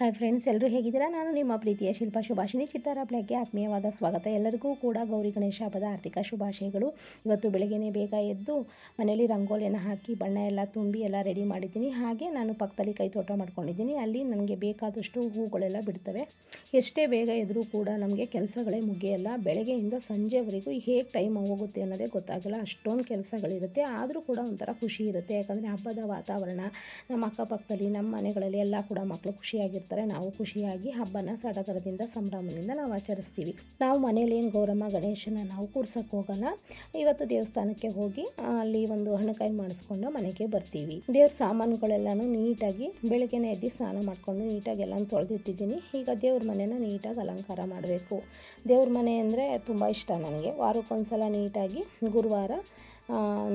Hi friends ಎಲ್ಲರೂ ಹೇಗಿದ್ದೀರಾ? ನಾನು ನಿಮ್ಮ ಪ್ರೀತಿಯ ಶಿಲ್ಪ ಶುಭಾಷಿಣಿ ಚಿತ್ತಾರ ಆತ್ಮೀಯವಾದ ಸ್ವಾಗತ. ಎಲ್ಲರಿಗೂ ಕೂಡ ಗೌರಿ ಗಣೇಶ ಹಬ್ಬದ ಆರ್ಥಿಕ ಶುಭಾಶಯಗಳು. ಇವತ್ತು ಬೆಳಗ್ಗೆನೇ ಬೇಗ ಎದ್ದು ಮನೆಯಲ್ಲಿ ರಂಗೋಲಿಯನ್ನು ಹಾಕಿ, ಬಣ್ಣ ಎಲ್ಲ ತುಂಬಿ ಎಲ್ಲ ರೆಡಿ ಮಾಡಿದ್ದೀನಿ. ಹಾಗೆ ನಾನು ಪಕ್ಕದಲ್ಲಿ ಕೈ ತೋಟ ಮಾಡ್ಕೊಂಡಿದ್ದೀನಿ. ಅಲ್ಲಿ ನನಗೆ ಬೇಕಾದಷ್ಟು ಹೂಗಳೆಲ್ಲ ಬಿಡ್ತವೆ. ಎಷ್ಟೇ ಬೇಗ ಎದ್ದರೂ ಕೂಡ ನಮಗೆ ಕೆಲಸಗಳೇ ಮುಗಿಯಲ್ಲ. ಬೆಳಗ್ಗೆಯಿಂದ ಸಂಜೆವರೆಗೂ ಹೇಗೆ ಟೈಮ್ ಹೋಗುತ್ತೆ ಅನ್ನೋದೇ ಗೊತ್ತಾಗಲ್ಲ. ಅಷ್ಟೊಂದು ಕೆಲಸಗಳಿರುತ್ತೆ. ಆದರೂ ಕೂಡ ಒಂಥರ ಖುಷಿ ಇರುತ್ತೆ. ಯಾಕಂದರೆ ಹಬ್ಬದ ವಾತಾವರಣ, ನಮ್ಮ ಅಕ್ಕಪಕ್ಕದಲ್ಲಿ, ನಮ್ಮ ಮನೆಗಳಲ್ಲಿ ಎಲ್ಲ ಕೂಡ ಮಕ್ಕಳು ಖುಷಿಯಾಗಿರ್ತಾರೆ. ನಾವು ಖುಷಿಯಾಗಿ ಹಬ್ಬನ ಸಡಗರದಿಂದ ಸಂಭ್ರಮದಿಂದ ನಾವು ಆಚರಿಸ್ತೀವಿ. ನಾವು ಮನೇಲಿ ಏನು ಗೌರಮ್ಮ, ಗಣೇಶನ ನಾವು ಕೂರ್ಸಕ್ಕೆ ಹೋಗಲ್ಲ. ಇವತ್ತು ದೇವಸ್ಥಾನಕ್ಕೆ ಹೋಗಿ ಅಲ್ಲಿ ಒಂದು ಹಣ್ಣುಕಾಯಿ ಮಾಡಿಸ್ಕೊಂಡು ಮನೆಗೆ ಬರ್ತೀವಿ. ದೇವ್ರ ಸಾಮಾನುಗಳೆಲ್ಲನೂ ನೀಟಾಗಿ ಬೆಳಗ್ಗೆನೇ ಎದ್ದು ಸ್ನಾನ ಮಾಡಿಕೊಂಡು ನೀಟಾಗಿ ಎಲ್ಲ ತೊಳೆದಿಟ್ಟಿದ್ದೀನಿ. ಈಗ ದೇವ್ರ ಮನೆನ ನೀಟಾಗಿ ಅಲಂಕಾರ ಮಾಡಬೇಕು. ದೇವ್ರ ಮನೆ ಅಂದರೆ ತುಂಬ ಇಷ್ಟ ನನಗೆ. ವಾರಕ್ಕೊಂದ್ಸಲ ನೀಟಾಗಿ ಗುರುವಾರ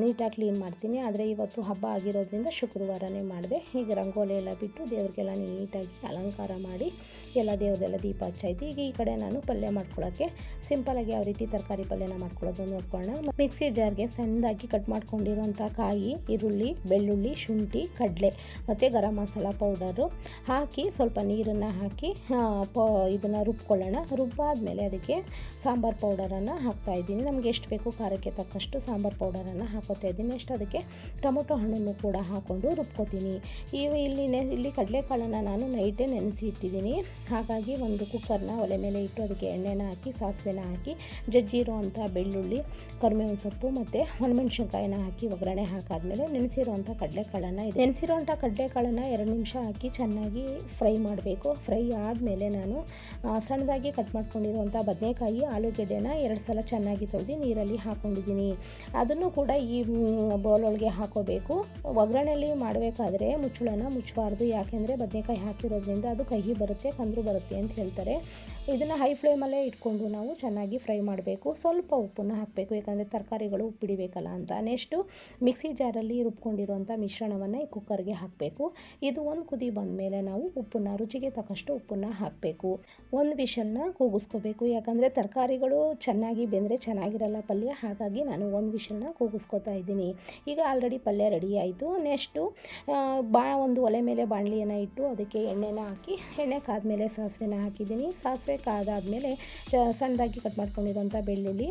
ನೀಟಾಗಿ ಕ್ಲೀನ್ ಮಾಡ್ತೀನಿ. ಆದರೆ ಇವತ್ತು ಹಬ್ಬ ಆಗಿರೋದ್ರಿಂದ ಶುಕ್ರವಾರನೇ ಮಾಡಿದೆ. ಈಗ ರಂಗೋಲಿ ಎಲ್ಲ ಬಿಟ್ಟು ದೇವ್ರಿಗೆಲ್ಲ ನೀಟಾಗಿ ಅಲಂಕಾರ ಮಾಡಿ ಎಲ್ಲ ದೇವ್ರದೆಲ್ಲ ದೀಪ ಹಚ್ಚಾಯ್ತು ಈಗ ಈ ಕಡೆ ನಾನು ಪಲ್ಯ ಮಾಡ್ಕೊಳ್ಳೋಕ್ಕೆ ಸಿಂಪಲಾಗಿ ಯಾವ ರೀತಿ ತರಕಾರಿ ಪಲ್ಯನ ಮಾಡ್ಕೊಳ್ಳೋದು ನೋಡ್ಕೊಳ್ಳೋಣ. ಮಿಕ್ಸಿ ಜಾರ್ಗೆ ಸಣ್ಣದಾಗಿ ಕಟ್ ಮಾಡ್ಕೊಂಡಿರೋಂಥ ಕಾಯಿ, ಈರುಳ್ಳಿ, ಬೆಳ್ಳುಳ್ಳಿ, ಶುಂಠಿ, ಕಡಲೆ ಮತ್ತು ಗರಂ ಮಸಾಲ ಪೌಡರು ಹಾಕಿ ಸ್ವಲ್ಪ ನೀರನ್ನು ಹಾಕಿ ಪ, ಇದನ್ನು ರುಬ್ಕೊಳ್ಳೋಣ. ರುಬ್ಬಾದ್ಮೇಲೆ ಅದಕ್ಕೆ ಸಾಂಬಾರು ಪೌಡರನ್ನು ಹಾಕ್ತಾಯಿದ್ದೀನಿ ನಮಗೆ ಎಷ್ಟು ಬೇಕು ಖಾರಕ್ಕೆ ತಕ್ಕಷ್ಟು ಸಾಂಬಾರು ಪೌಡರನ್ನು ಹಾಕೋತಾ ಇದ್ದೀನಿ. ನೆಕ್ಸ್ಟ್ ಅದಕ್ಕೆ ಟೊಮೊಟೊ ಹಣ್ಣನ್ನು ಕೂಡ ಹಾಕ್ಕೊಂಡು ರುಬ್ಕೋತೀನಿ. ಈ ಇಲ್ಲಿ ನೆ ಇಲ್ಲಿ ಕಡಲೆಕಾಳನ್ನು ನಾನು ನೈಟೇ ನೆನೆಸಿ ಇಟ್ಟಿದ್ದೀನಿ ಹಾಗಾಗಿ ಒಂದು ಕುಕ್ಕರ್ನ ಒಲೆ ಮೇಲೆ ಇಟ್ಟು ಅದಕ್ಕೆ ಎಣ್ಣೆನ ಹಾಕಿ, ಸಾಸಿವೆನ ಹಾಕಿ ಜಜ್ಜಿರೋ ಅಂಥ ಬೆಳ್ಳುಳ್ಳಿ, ಕರಿಬೇವಿನ ಸೊಪ್ಪು ಮತ್ತು ಒಣಮೆಣ್ಸಿನ್ಕಾಯಿನ ಹಾಕಿ ಒಗ್ಗರಣೆ ಹಾಕಾದ್ಮೇಲೆ ನೆನೆಸಿರೋವಂಥ ಕಡಲೆಕಾಳನ್ನು ನೆನೆಸಿರುವಂಥ ಕಡಲೆಕಾಳನ್ನು ಎರಡು ನಿಮಿಷ ಹಾಕಿ ಚೆನ್ನಾಗಿ ಫ್ರೈ ಮಾಡಬೇಕು. ಫ್ರೈ ಆದಮೇಲೆ ನಾನು ಸಣ್ಣದಾಗಿ ಕಟ್ ಮಾಡ್ಕೊಂಡಿರುವಂಥ ಬದನೆಕಾಯಿ, ಆಲೂಗೆಡ್ಡೆನ ಎರಡು ಸಲ ಚೆನ್ನಾಗಿ ತೊಳೆದು ನೀರಲ್ಲಿ ಹಾಕ್ಕೊಂಡಿದ್ದೀನಿ ಅದನ್ನು ಕೂಡ ಈ ಬೌಲೊಳಗೆ ಹಾಕೋಬೇಕು. ಒಗ್ಗರಣೆಯಲ್ಲಿ ಮಾಡಬೇಕಾದ್ರೆ ಮುಚ್ಚಳನ ಮುಚ್ಚಬಾರ್ದು. ಯಾಕೆಂದರೆ ಬದನೆಕಾಯಿ ಹಾಕಿರೋದ್ರಿಂದ ಅದು ಕಹಿ ಬರುತ್ತೆ, ಕಂದ್ರು ಬರುತ್ತೆ ಅಂತ ಹೇಳ್ತಾರೆ. ಇದನ್ನು ಹೈ ಫ್ಲೇಮಲ್ಲೇ ಇಟ್ಕೊಂಡು ನಾವು ಚೆನ್ನಾಗಿ ಫ್ರೈ ಮಾಡಬೇಕು. ಸ್ವಲ್ಪ ಉಪ್ಪನ್ನು ಹಾಕಬೇಕು. ಯಾಕಂದರೆ ತರಕಾರಿಗಳು ಉಪ್ಪಿಡಿಬೇಕಲ್ಲ ಅಂತ. ನೆಕ್ಸ್ಟು ಮಿಕ್ಸಿ ಜಾರಲ್ಲಿ ರುಬ್ಕೊಂಡಿರುವಂಥ ಮಿಶ್ರಣವನ್ನು ಈ ಕುಕ್ಕರ್ಗೆ ಹಾಕಬೇಕು. ಇದು ಒಂದು ಕುದಿ ಬಂದ ಮೇಲೆ ನಾವು ಉಪ್ಪನ್ನು, ರುಚಿಗೆ ತಕ್ಕಷ್ಟು ಉಪ್ಪನ್ನು ಹಾಕಬೇಕು. ಒಂದು ವಿಷಲ್ನ ಕೂಗಿಸ್ಕೋಬೇಕು. ಯಾಕಂದರೆ ತರಕಾರಿಗಳು ಚೆನ್ನಾಗಿ ಬೆಂದರೆ ಚೆನ್ನಾಗಿರಲ್ಲ ಪಲ್ಯ. ಹಾಗಾಗಿ ನಾನು ಒಂದು ವಿಷಲ್ನ ಕೂಗಿಸ್ಕೋತಾ ಇದ್ದೀನಿ. ಈಗ ಆಲ್ರೆಡಿ ಪಲ್ಯ ರೆಡಿ ಆಯಿತು. ನೆಕ್ಸ್ಟು ಬಾ, ಒಂದು ಒಲೆ ಮೇಲೆ ಬಾಣಲಿಯನ್ನು ಇಟ್ಟು ಅದಕ್ಕೆ ಎಣ್ಣೆನ ಹಾಕಿ, ಎಣ್ಣೆ ಕಾದ್ಮೇಲೆ ಸಾಸಿವೆನ ಹಾಕಿದ್ದೀನಿ. ಸಾಸಿವೆ ಕಾದಾದಮೇಲೆ ಸಣ್ಣದಾಗಿ ಕಟ್ ಮಾಡ್ಕೊಂಡಿರೋಂಥ ಬೆಳ್ಳುಳ್ಳಿ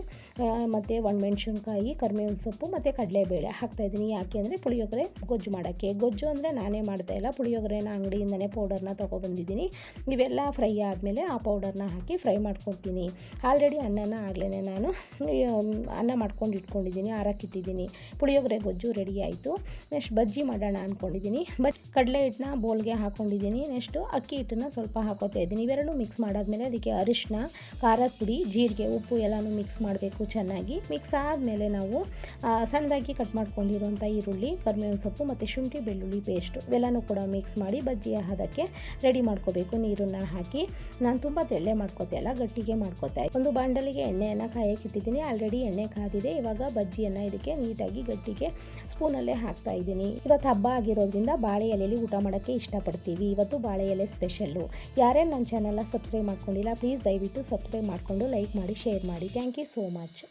ಮತ್ತು ಒಣಮೆಣ್ಸಿನ್ಕಾಯಿ ಕರಿಬೇವಿನ ಸೊಪ್ಪು, ಮತ್ತು ಕಡಲೆಬೇಳೆ ಹಾಕ್ತಾಯಿದ್ದೀನಿ ಯಾಕೆ ಅಂದರೆ ಪುಳಿಯೋಗರೆ ಗೊಜ್ಜು ಮಾಡೋಕ್ಕೆ. ಗೊಜ್ಜು ಅಂದರೆ ನಾನೇ ಮಾಡ್ತಾ ಇಲ್ಲ. ಪುಳಿಯೋಗರೆನ ಅಂಗಡಿಯಿಂದನೇ ಪೌಡರ್ನ ತೊಗೊಬಂದಿದ್ದೀನಿ. ಇವೆಲ್ಲ ಫ್ರೈ ಆದಮೇಲೆ ಆ ಪೌಡರ್ನ ಹಾಕಿ ಫ್ರೈ ಮಾಡ್ಕೊಳ್ತೀನಿ ಆಲ್ರೆಡಿ ಅನ್ನನ ಆಗಲೇ ನಾನು ಅನ್ನ ಮಾಡ್ಕೊಂಡು ಇಟ್ಕೊಂಡಿದ್ದೀನಿ. ಆರಕ್ಕಿಟ್ಟಿದ್ದೀನಿ ಪುಳಿಯೋಗರೆ ಗೊಜ್ಜು ರೆಡಿ ಆಯಿತು. ನೆಕ್ಸ್ಟ್ ಬಜ್ಜಿ ಮಾಡೋಣ ಅಂದ್ಕೊಂಡಿದ್ದೀನಿ ಬಟ್ ಕಡಲೆ ಹಿಟ್ಟನ್ನ ಬೋಲ್ಗೆ ಹಾಕ್ಕೊಂಡಿದ್ದೀನಿ ನೆಕ್ಸ್ಟು ಅಕ್ಕಿ ಹಿಟ್ಟನ್ನ ಸ್ವಲ್ಪ ಹಾಕೋತಾ ಇದ್ದೀನಿ. ಇವೆರಡೂ ಮಿಕ್ಸ್ ಮಾಡಾದ್ಮೇಲೆ ಅದಕ್ಕೆ ಅರಿಶಿನ ಖಾರದ ಪುಡಿ, ಜೀರಿಗೆ, ಉಪ್ಪು ಎಲ್ಲನೂ ಮಿಕ್ಸ್ ಮಾಡಬೇಕು ಚೆನ್ನಾಗಿ. ಮಿಕ್ಸ್ ಆದಮೇಲೆ ನಾವು ಸಣ್ಣದಾಗಿ ಕಟ್ ಮಾಡ್ಕೊಂಡಿರುವಂಥ ಈರುಳ್ಳಿ, ಕರಿಬೇವಿನ ಸೊಪ್ಪು ಮತ್ತು ಶುಂಠಿ ಬೆಳ್ಳುಳ್ಳಿ ಪೇಸ್ಟು ಇವೆಲ್ಲನೂ ಕೂಡ ಮಿಕ್ಸ್ ಮಾಡಿ ಬಜ್ಜಿಯ ಅದಕ್ಕೆ ರೆಡಿ ಮಾಡ್ಕೋಬೇಕು. ನೀರನ್ನು ಹಾಕಿ. ನಾನು ತುಂಬ ತೆಳ್ಳೆ ಮಾಡ್ಕೋತೆ ಅಲ್ಲ, ಗಟ್ಟಿಗೆ ಮಾಡ್ಕೋತಾ. ಒಂದು ಬಾಂಡಲಿಗೆ ಎಣ್ಣೆಯನ್ನು ಕಾಯಕ್ಕಿಟ್ಟಿದ್ದೀನಿ ಆಲ್ರೆಡಿ ಎಣ್ಣೆ ಕಾದಿದೆ. ಇವಾಗ ಬಜ್ಜಿಯನ್ನು ಇದಕ್ಕೆ ನೀಟಾಗಿ ಗಟ್ಟಿಗೆ ಸ್ಪೂನಲ್ಲೇ ಹಾಕ್ತಾ ಇದ್ದೀನಿ. ಇವತ್ತು ಹಬ್ಬ ಆಗಿರೋದ್ರಿಂದ ಬಾಳೆ ಎಲೆಯಲ್ಲಿ ಊಟ ಮಾಡೋಕ್ಕೆ ಇಷ್ಟಪಡ್ತೀವಿ. ಇವತ್ತು ಬಾಳೆ ಎಲೆ ಸ್ಪೆಷಲ್ಲು ಯಾರೇ ನನ್ನ ಚಾನಲ್ನ ಸಬ್ಸ್ಕ್ರೈಬ್ ಮಾಡ್ಕೊಂಡಿಲ್ಲ ಪ್ಲೀಸ್ ದಯವಿಟ್ಟು ಸಬ್ಸ್ಕ್ರೈಬ್ ಮಾಡಿಕೊಂಡು ಲೈಕ್ ಮಾಡಿ ಶೇರ್ ಮಾಡಿ. Thank you so much